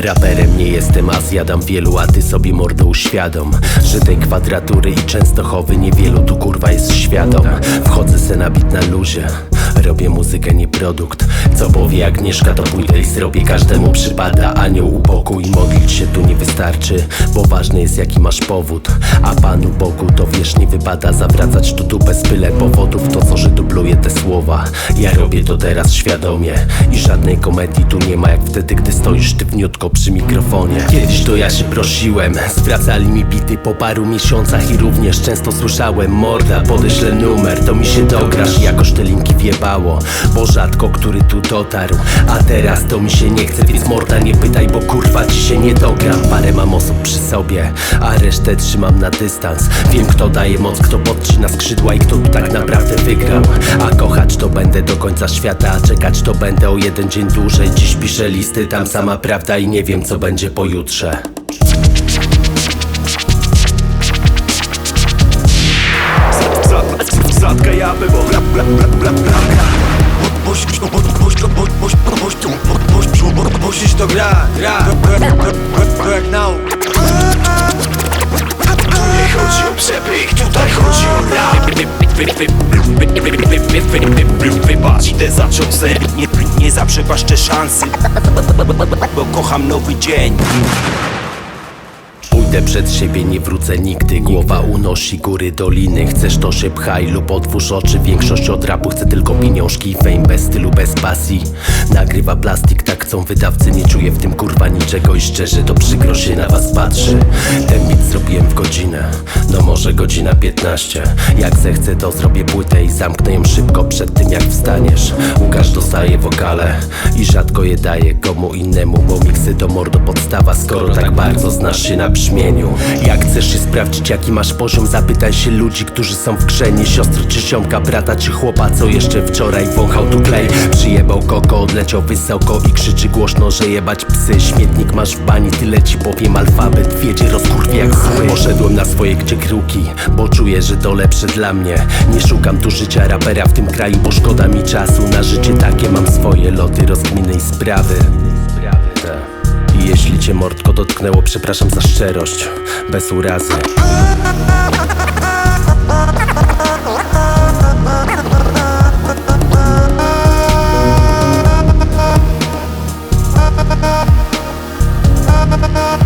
Raperem nie jestem, a zjadam wielu, a ty sobie mordo uświadom Że tej kwadratury i Częstochowy niewielu tu kurwa jest świadom. Wchodzę se na bit na luzie Robię muzykę, nie produkt. Co powie Agnieszka to pójdę i zrobię Każdemu przypada anioł upokój Modlić się tu nie wystarczy Bo ważny jest jaki masz powód. A Panu Bogu to wiesz nie wypada Zawracać tu dupę z byle powodów. To co, że dubluję te słowa. Ja robię to teraz świadomie I żadnej komedii tu nie ma Jak wtedy, gdy stoisz sztywniutko przy mikrofonie. Kiedyś to ja się prosiłem Zwracali mi bity po paru miesiącach I również często słyszałem Morda, podeślę numer To mi się dograsz. Jakoś te linki wjebało Bo rzadko który tu dotarł. A teraz to mi się nie chce Więc morda nie pytaj, bo kurwa ci się nie dogram. Parę mam osób przy sobie A resztę trzymam na dystans. Wiem kto daje moc, kto podcina skrzydła I kto tu tak naprawdę wygrał. A kochać to będę do końca świata A czekać to będę o jeden dzień dłużej. Dziś piszę listy, tam sama prawda I nie wiem co będzie pojutrze. Zatka japy, bo Musisz to gra, gra To jak nau Tu nie chodzi o przepych, tutaj chodzi o rap Wybacz, idę zacząć se Nie, nie zaprzepaszczę szansy Bo kocham nowy dzień. Pójdę przed siebie, nie wrócę nigdy. Głowa unosi góry, doliny. Chcesz to się lub otwórz oczy. Większość od rapu chce tylko pieniążki. Fame Bez stylu, bez pasji. Nagrywa plastik, tak chcą wydawcy Nie czuję w tym kurwa niczego i szczerze To przykro się na was patrzy. Ten beat zrobiłem w godzinę No może godzina 15 Jak zechcę to zrobię płytę I zamknę ją szybko przed tym jak wstaniesz. Łukasz dostaje wokale I rzadko je daje komu innemu Bo miksy to mordo podstawa Skoro tak bardzo znasz się na brzmieniu. Jak chcesz się sprawdzić jaki masz poziom Zapytaj się ludzi, którzy są w grze Nie siostry czy ziomka, brata czy chłopa Co jeszcze wczoraj wąchał tu klej. Przyjebał koko, odleciał wysoko I krzyczy głośno, że jebać psy? Śmietnik masz w bani, tyle ci powiem. Alfabet wiedzie rozkurwie jak zły Poszedłem na swoje gdzie kruki Bo czuję, że to lepsze dla mnie. Nie szukam tu życia rapera w tym kraju Bo szkoda mi czasu na życie takie. Mam swoje loty, rozkminy i sprawy. I jeśli cię mordko dotknęło, przepraszam za szczerość. Bez urazy Thank